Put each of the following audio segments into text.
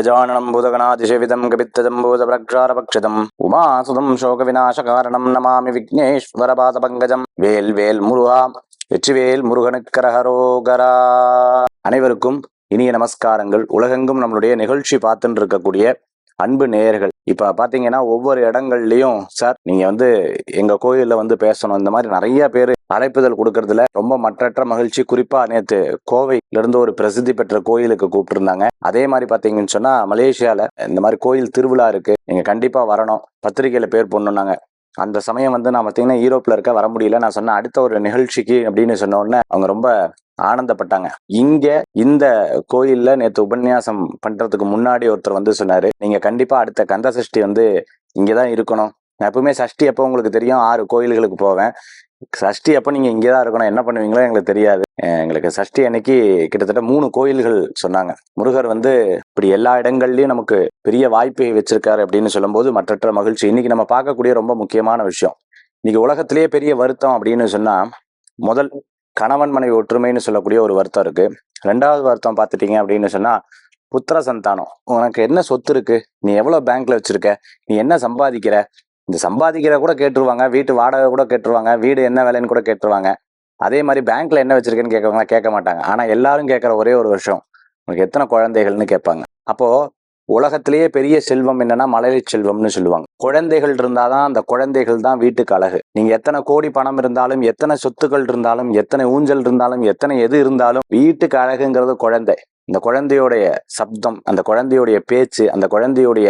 गजाननं भूतगणातिसेवितं कपित्तजम्बूतप्रक्षारपक्षितम् उमासुतं शोकविनाशकारणं नमामि விக்னேஸ்வரபாதபங்கஜம் வேல் வேல் முருகா வெற்றிவேல் முருகனுக்கரஹரோகரா அனைவருக்கும் இனிய நமஸ்காரங்கள் உலகெங்கும் நம்மளுடைய நிகழ்ச்சி பார்த்துட்டு இருக்கக்கூடிய அன்பு நேயர்கள். இப்ப பாத்தீங்கன்னா ஒவ்வொரு இடங்கள்லயும் சார் நீங்க வந்து எங்க கோயில்ல வந்து பேசணும். இந்த மாதிரி நிறைய பேர் அழைப்புதல் கொடுக்கறதுல ரொம்ப மற்றற்ற மகிழ்ச்சி. குறிப்பா நேத்து கோவையில இருந்து ஒரு பிரசித்தி பெற்ற கோயிலுக்கு கூப்பிட்டுருந்தாங்க. அதே மாதிரி பாத்தீங்கன்னு சொன்னா மலேசியால இந்த மாதிரி கோயில் திருவிழா இருக்கு. நீங்க கண்டிப்பா வரணும். பத்திரிகையில பேர் போடணும்னாங்க. அந்த சமயம் வந்து நான் பார்த்தீங்கன்னா யூரோப்ல இருக்க வர முடியல. நான் சொன்ன அடுத்த ஒரு நிகழ்ச்சிக்கு அப்படின்னு சொன்ன உடனே அவங்க ரொம்ப ஆனந்தப்பட்டாங்க. இங்க இந்த கோயில்ல நேத்து உபன்யாசம் பண்றதுக்கு முன்னாடி ஒருத்தர் வந்து சொன்னாரு நீங்க கண்டிப்பா அடுத்த கந்த சஷ்டி வந்து இங்கதான் இருக்கணும். நான் எப்பவுமே சஷ்டி அப்போ உங்களுக்கு தெரியும். ஆறு கோயில்களுக்கு போவேன். சஷ்டி அப்போ நீங்கள் இங்கே தான் இருக்கணும். என்ன பண்ணுவீங்களோ எங்களுக்கு தெரியாது. எங்களுக்கு சஷ்டி அன்னைக்கு கிட்டத்தட்ட மூணு கோயில்கள் சொன்னாங்க. முருகர் வந்து இப்படி எல்லா இடங்கள்லையும் நமக்கு பெரிய வாய்ப்பை வச்சிருக்காரு அப்படின்னு சொல்லும்போது மற்றற்ற மகிழ்ச்சி. இன்னைக்கு நம்ம பார்க்கக்கூடிய ரொம்ப முக்கியமான விஷயம். இன்னைக்கு உலகத்திலேயே பெரிய வருத்தம் அப்படின்னு சொன்னால் முதல் கணவன் மனைவி ஒற்றுமைன்னு சொல்லக்கூடிய ஒரு வருத்தம் இருக்கு. ரெண்டாவது வருத்தம் பார்த்துட்டீங்க அப்படின்னு சொன்னா புத்திர சந்தானம். உனக்கு என்ன சொத்து இருக்கு? நீ எவ்வளவு பேங்க்ல வச்சிருக்க? நீ என்ன சம்பாதிக்கிற? இந்த சம்பாதிக்கிற கூட கேட்டுருவாங்க வீட்டு வாடகை கூட கேட்டுருவாங்க வீடு என்ன வேலைன்னு கூட கேட்டுருவாங்க. அதே மாதிரி பேங்க்ல என்ன வச்சிருக்கேன்னு கேட்கவங்க கேட்க மாட்டாங்க. ஆனா எல்லாரும் கேட்கற ஒரே ஒரு விஷயம். உனக்கு எத்தனை குழந்தைகள்னு கேட்பாங்க. அப்போ உலகத்திலேயே பெரிய செல்வம் என்னன்னா மழலை செல்வம்னு சொல்லுவாங்க. குழந்தைகள் இருந்தாதான் அந்த குழந்தைகள் தான் வீட்டுக்கு அழகு. நீங்க எத்தனை கோடி பணம் இருந்தாலும் எத்தனை சொத்துக்கள் இருந்தாலும் எத்தனை ஊஞ்சல் இருந்தாலும் எத்தனை எது இருந்தாலும் வீட்டுக்கு அழகுங்கிறது குழந்தை. இந்த குழந்தையோடைய சப்தம் அந்த குழந்தையோடைய பேச்சு அந்த குழந்தையோடைய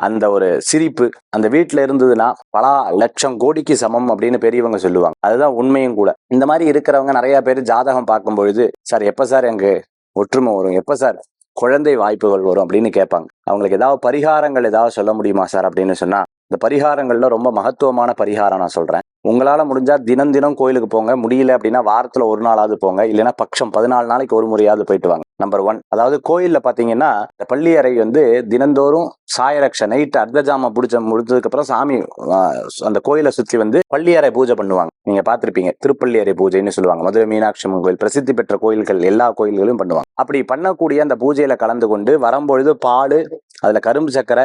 அந்த ஒரு சிரிப்பு அந்த வீட்டுல இருந்ததுன்னா பல லட்சம் கோடிக்கு சமம் அப்படின்னு பெரியவங்க சொல்லுவாங்க. அதுதான் உண்மையும் கூட. இந்த மாதிரி இருக்கிறவங்க நிறைய பேர் ஜாதகம் பார்க்கும் பொழுது சார் எப்ப சார் எங்கு ஒற்றுமை வரும்? எப்ப சார் குழந்தை வாய்ப்புகள் வரும்? அப்படின்னு கேட்பாங்க. அவங்களுக்கு ஏதாவது பரிகாரங்கள் ஏதாவது சொல்ல முடியுமா சார் அப்படின்னு சொன்னா இந்த பரிகாரங்கள்ல ரொம்ப மகத்துவமான பரிகாரம் நான் சொல்றேன். உங்களால முடிஞ்சா தினம் தினம் கோயிலுக்கு போங்க. முடியல அப்படின்னா வாரத்துல ஒரு நாளாவது போங்க. இல்லைன்னா பட்சம் பதினாலு நாளைக்கு ஒரு முறையாவது போயிட்டு வாங்க. நம்பர் ஒன் அதாவது கோயிலில் பார்த்தீங்கன்னா இந்த பள்ளி அறை வந்து தினந்தோறும் சாயரக்ஷ நைட் அர்த்தஜாம பிடிச்ச முடிச்சதுக்கு அப்புறம் சாமி அந்த கோயிலை சுற்றி வந்து பள்ளி அறை பூஜை பண்ணுவாங்க. நீங்க பார்த்துருப்பீங்க திருப்பள்ளி அறை பூஜைன்னு சொல்லுவாங்க. மதுரை மீனாட்சி அம்மன் கோயில் பிரசித்தி பெற்ற கோயில்கள் எல்லா கோயில்களும் பண்ணுவாங்க. அப்படி பண்ணக்கூடிய அந்த பூஜையில் கலந்து கொண்டு வரும்பொழுது பால் அதில் கரும்பு சக்கரை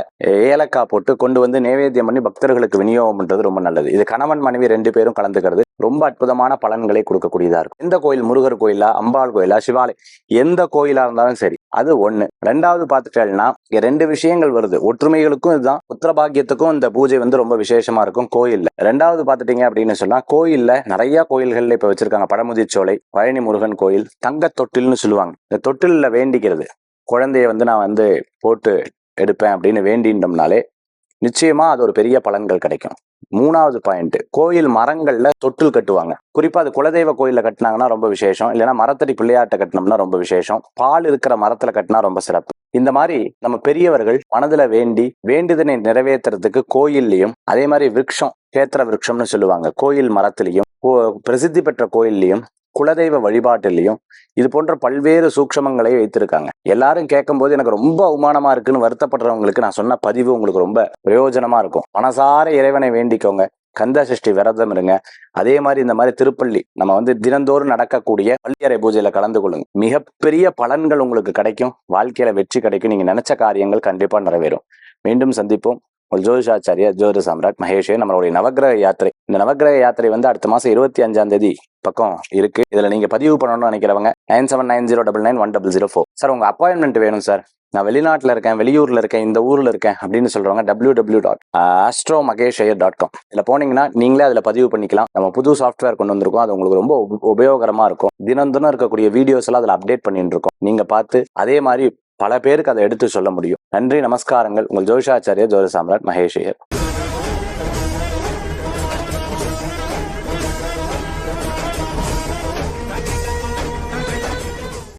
ஏலக்காய் போட்டு கொண்டு வந்து நைவேத்தியம் பண்ணி பக்தர்களுக்கு விநியோகம் பண்ணுறது ரொம்ப நல்லது. இது கணவன் மனைவி ரெண்டு பேரும் கலந்துக்கிறது ரொம்ப அற்புதமான பலன்களை கொடுக்கக்கூடியதாக இருக்கும். எந்த கோயில் முருகர் கோயிலா அம்பாள் கோயிலா சிவாலயம் எந்த கோயிலாக இருந்தாலும் சரி அது ஒன்று ரெண்டாவது பார்த்துட்டேன்னா ரெண்டு விஷயங்கள் வருது. ஒற்றுமைகளுக்கும் இதுதான் உத்தரபாகியத்துக்கும் இந்த பூஜை வந்து ரொம்ப விசேஷமாக இருக்கும் கோயிலில். ரெண்டாவது பார்த்துட்டீங்க அப்படின்னு சொன்னால் கோயிலில் நிறைய கோயில்களில் இப்போ வச்சிருக்காங்க. பழமுதிர்ச்சோலை பழனி முருகன் கோயில் தங்க தொட்டில்னு சொல்லுவாங்க. இந்த தொட்டிலில் வேண்டிக்கிறது. குழந்தைய வந்து நான் வந்து போட்டு எடுப்பேன் அப்படின்னு வேண்டின்றோம்னாலே நிச்சயமா அது ஒரு பெரிய பலன்கள் கிடைக்கும். மூணாவது பாயிண்ட் கோயில் மரங்கள்ல தொட்டில் கட்டுவாங்க. குறிப்பா அது குலதெய்வ கோயில்ல கட்டினாங்கன்னா ரொம்ப விசேஷம். இல்லைன்னா மரத்தடி பிள்ளையாட்ட கட்டினோம்னா ரொம்ப விசேஷம். பால் இருக்கிற மரத்துல கட்டினா ரொம்ப சிறப்பு. இந்த மாதிரி நம்ம பெரியவர்கள் மனதுல வேண்டி வேண்டுதனை நிறைவேற்றுறதுக்கு கோயில்லையும் அதே மாதிரி விரக்ஷம் கேத்திர விரக்ஷம்னு சொல்லுவாங்க. கோயில் மரத்திலையும் பிரசித்தி பெற்ற கோயில்லையும் குலதெய்வ வழிபாட்டிலையும் இது போன்ற பல்வேறு சூக்ஷமங்களை வைத்திருக்காங்க. எல்லாரும் கேட்கும்போது எனக்கு ரொம்ப அவமானமா இருக்குன்னு வருத்தப்படுறவங்களுக்கு நான் சொன்ன பதிவு உங்களுக்கு ரொம்ப பிரயோஜனமா இருக்கும். மனசார இறைவனை வேண்டிக்கோங்க. கந்த சஷ்டி விரதம் இருங்க. அதே மாதிரி இந்த மாதிரி திருப்பள்ளி நம்ம வந்து தினந்தோறும் நடக்கக்கூடிய பள்ளியறை பூஜையில கலந்து கொள்ளுங்க. மிகப்பெரிய பலன்கள் உங்களுக்கு கிடைக்கும். வாழ்க்கையில வெற்றி கிடைக்கும். நீங்க நினைச்ச காரியங்கள் கண்டிப்பா நிறைவேறும். மீண்டும் சந்திப்போம். உங்கள் ஜோதிஷாச்சாரியா ஜோதி சாம்ராட் மகேஷே நம்மளுடைய நவக்கிரக யாத்திரை இந்த நவக்கிரக யாத்திரை வந்து அடுத்த மாசம் இருபத்தி அஞ்சாம் தேதி பக்கம் இருக்கு. இதுல நீங்க பதிவு பண்ணணும்னு நினைக்கிறவங்க nine seven nine zero double nine one double zero four sir உங்க அப்பாயின்மெண்ட் வேணும் சார் நான் வெளிநாட்டில் இருக்கேன் வெளியூர்ல இருக்கேன் இந்த ஊர்ல இருக்கேன் அப்படின்னு சொல்றவங்க W W dot astro Mahesh Iyer dot com இதுல போனீங்கன்னா நீங்களே அதுல பதிவு பண்ணிக்கலாம். நம்ம புது சாஃப்ட்வேர் கொண்டு வந்திருக்கோம். அது உங்களுக்கு ரொம்ப உப- உபயோகரமா இருக்கும். தினம் தினம் இருக்கக்கூடிய வீடியோஸ் எல்லாம் அதுல அப்டேட் பண்ணிட்டு இருக்கோம். நீங்க பார்த்து அதே மாதிரி பல பேருக்கு அதை எடுத்து சொல்ல முடியும். நன்றி நமஸ்காரங்கள். உங்கள் ஜோஷாச்சாரியர் ஜோதி சாம்ராட் மகேஷ் ஐயர்.